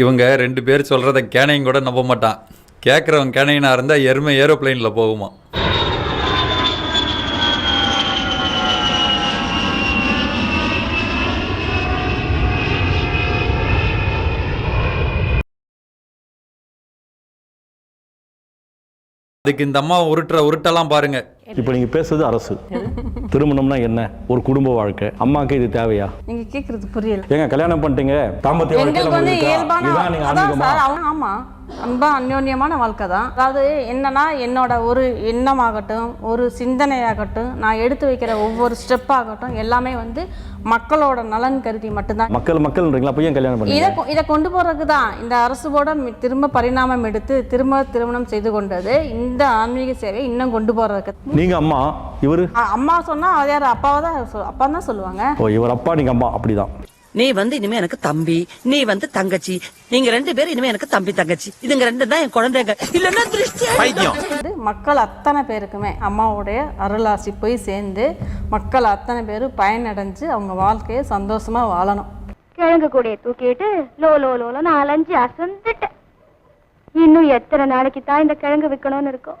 இவங்க ரெண்டு பேர் சொல்கிறத கேனையும் கூட நம்ப மாட்டான். கேட்குறவன் கேனையினா இருந்தால் எருமை ஏரோப்ளைனில் போகுமா? அதுக்கு இந்த அம்மா உருட்டுற உருட்டெல்லாம் பாருங்கள் இப்போ நீங்க பேசுறது அரசு. திருமணம்னா என்ன? ஒரு குடும்ப வாழ்க்கை. அம்மாக்கு இது தேவையா? நீங்க கேக்குறது புரியல. ஏங்க கல்யாணம் பண்ணிட்டீங்க? தாம்பத்திய வாழ்க்கை வந்து? இயல்பான ஆமா. அன்பா அந்யோன்யமான வாழ்க்கை தான். அதாவது என்னன்னா என்னோட ஒரு எண்ணமாகட்டும் ஒரு சிந்தனையாகட்டும் நான் எடுத்து வைக்கிற ஒவ்வொரு ஸ்டெப் ஆகட்டும் எல்லாமே வந்து மக்களோட நலன் கருதி மட்டும்தான். மக்கள் மக்கள்ன்றீங்களா? ஏன் கல்யாணம் பண்ணீங்க? இதை இதை கொண்டு போறதுக்கு தான் இந்த அரசோட மி- திரும்ப பரிணாமம் எடுத்து திரும்ப திருமணம் செய்து கொண்டது இந்த ஆன்மீக சேவை இன்னும் கொண்டு போறதுக்கு. நீங்க அம்மா இவரு? அம்மா சொன்னா அது யார்? அப்பாவை தான் சொல்- அப்பா தான் சொல்லுவாங்க. ஓ இவர் அப்பா நீங்க அம்மா அப்படிதான். நீ வந்து இனிமே எனக்கு தம்பி நீ வந்து தங்கச்சி நீங்க ரெண்டு பேரும் இனிமே எனக்கு தம்பி தங்கச்சி. இதுங்க ரெண்டு தான் என் குழந்தைங்க. இல்லன்னா திருஷ்டி வந்து மக்கள் அத்தனை பேருக்குமே அம்மாவுடைய அருளாசி போய் சேர்ந்து மக்கள் அத்தனை பேரும் பயனடைஞ்சு அவங்க வாழ்க்கையை சந்தோஷமா வாழணும். கிழங்கு கூடைய தூக்கிட்டு லோ லோ லோலன்னு அலைஞ்சு அசந்துட்டேன். இன்னும் எத்தனை நாளைக்கு தான் இந்த கிழங்கு விற்கணும்னு இருக்கும்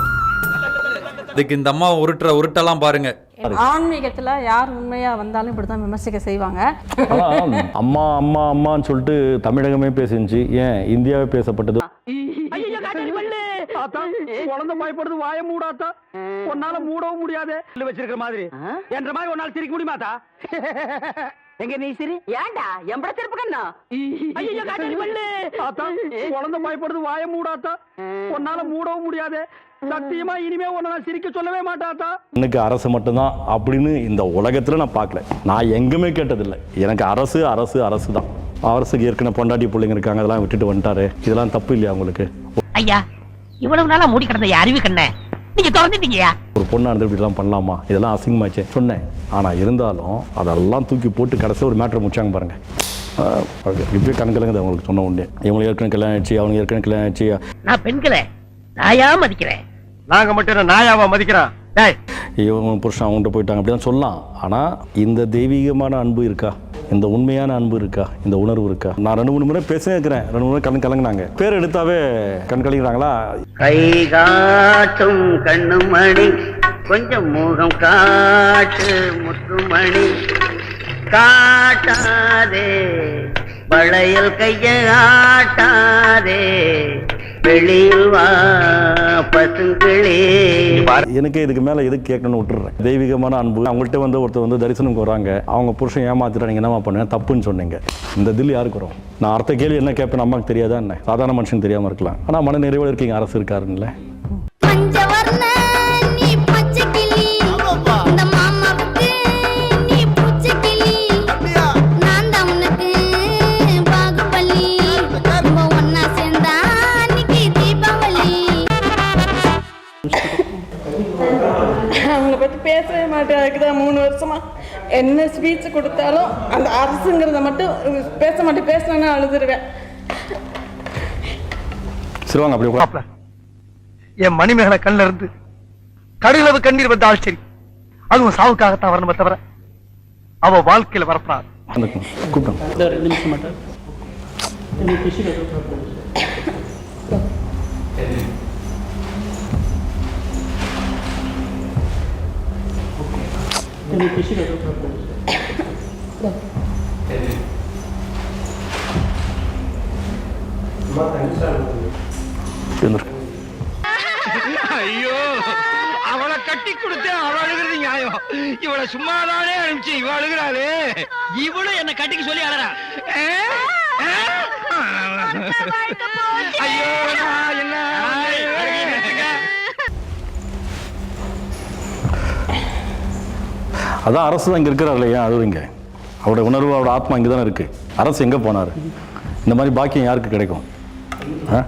அதுக்கு இந்த அம்மா உருட்டுற உருட்டெல்லாம் பாருங்க. ஆன்மீகத்துல யார் உண்மையா வந்தாலும் இப்படிதான் விமர்சிக்க செய்வாங்க. அம்மா அம்மா அம்மான்னு சொல்லிட்டு தமிழகமே பேசிருந்துச்சு. ஏன்? இந்தியாவே பேசப்பட்டது. குழந்தை பயப்படுது வாய மூடாத்தா. உன்னால மூடவும் முடியாது. வச்சிருக்கிற மாதிரி. என்ற மாதிரி உன்னால சிரிக்க முடியுமாத்தா? எங்க நீ சிரி ஏண்டா? எம்பட திருப்பு கண்ணா? ஐயோ காட்டாடி பல்லு ஆத்தா குழந்தை பயப்படுது வாய மூடாத்தா. உன்னால மூடவும் முடியாது. சத்தியமா இனிமே உன்னை நான் சிரிக்க சொல்லவே மாட்டாத்தா எனக்கு அரசு மட்டும்தான் அப்படின்னு இந்த உலகத்துல நான் பார்க்கல. நான் எங்குமே கேட்டதில்லை. எனக்கு அரசு அரசு அரசு தான் அரசுக்கு ஏற்கனவே பொண்டாட்டி பிள்ளைங்க இருக்காங்க அதெல்லாம் விட்டுட்டு வந்துட்டாரு. இதெல்லாம் தப்பு இல்லையா உங்களுக்கு? ஐயா இவ்வளவு நாளா மூடி கிடந்த என் அறிவு கண்ண நீங்க திறந்துட்டீங்கயா ஒரு பொண்ணா இருந்து இப்படிலாம் பண்ணலாமா? இதெல்லாம் அசிங்கமாச்சே. சொன்னேன். ஆனா இருந்தாலும் அதெல்லாம் தூக்கி போட்டு கடைசியில் ஒரு மேட்ரு முடிச்சாங்க பாருங்க. ஆஹ், okay. இப்படியே கணக்கிலங்குது அவங்களுக்கு சொன்ன உடனே. இவங்களுக்கு ஏற்கனவே கல்யாணம் ஆயிடுச்சு அவங்க ஏற்கனவே கல்யாணம் ஆயிடுச்சு. நான் பெண்களை நாயா மதிக்கிறேன். நாங்க மட்டும் என்ன நாயாவா மதிக்கிறான் டேய். இவங்க புருஷன் அவங்ககிட்ட போயிட்டாங்க அப்படிதான் சொல்லலாம் ஆனால் இந்த தெய்வீகமான அன்பு இருக்கா? இந்த உண்மையான அன்பு இருக்கா? இந்த உணர்வு இருக்கா? நான் ரெண்டு மூணு முறை பேசினே இருக்கிறேன். ரெண்டு மூணு கண் கலங்குனாங்க. பேர் எடுத்தாவே கண் கலங்கிறாங்களா கை காட்டும் கண்ணுமணி கொஞ்சம் முகம் காட்டு முத்துமணி. காட்டாதே வளையல் கைய ஆட்டாதே வெளியில் வா. எனக்கு இதுக்கு மேல எதுக்கு கேட்கணும்னு விட்டுறேன். தெய்வீகமான அன்பு. அவங்கள்ட்ட வந்து ஒருத்தர் வந்து தரிசனம் வராங்க அவங்க புருஷன் ஏமாத்திட்டா நீங்க என்னமா பண்ணுங்க? தப்புன்னு சொன்னீங்க. இந்த தில் யாருக்கு வரும்? நான் அடுத்த கேள்வி என்ன கேட்பேன் அம்மாக்கு தெரியாதா என்ன? சாதாரண மனுஷன் தெரியாம இருக்கலாம். ஆனால் மன நிறைவில் இருக்கீங்க. அரசு இருக்காருன்னு மாட்டேன் அதுக்கு தான் மூணு வருஷமா. என்ன ஸ்பீச் கொடுத்தாலும் அந்த அரசுங்கிறத மட்டும் பேச மாட்டேன். பேசணும்னா அழுதுருவேன். சரி வாங்க அப்படி உட்காரு. என் மணிமேகலை கண்ணில் இருந்து கடுகளவு கண்ணீர் வந்தால் சரி. அதுவும் சாவுக்காகத்தான் வரணுமே தவிர அவ வாழ்க்கையில வரப்படாது. கூப்பிட்டோம் இருந்திருக்கு. ஐயோ அவளை கட்டி கொடுத்து அவ அழுகிறது நியாயம். இவளை சும்மாதானே அனுப்பிச்சு இவ அழுகிறாளே. இவளும் என்ன கட்டிக்க சொல்லி அழறா. ஐயோ அதான் அரசு தான் இங்கே இருக்கிறார் இல்லையா இங்கே? அவருடைய உணர்வு அவரோட ஆத்மா இங்கே தானே இருக்குது அரசு எங்கே போனார்? இந்த மாதிரி பாக்கியம் யாருக்கு கிடைக்கும்? ஆ?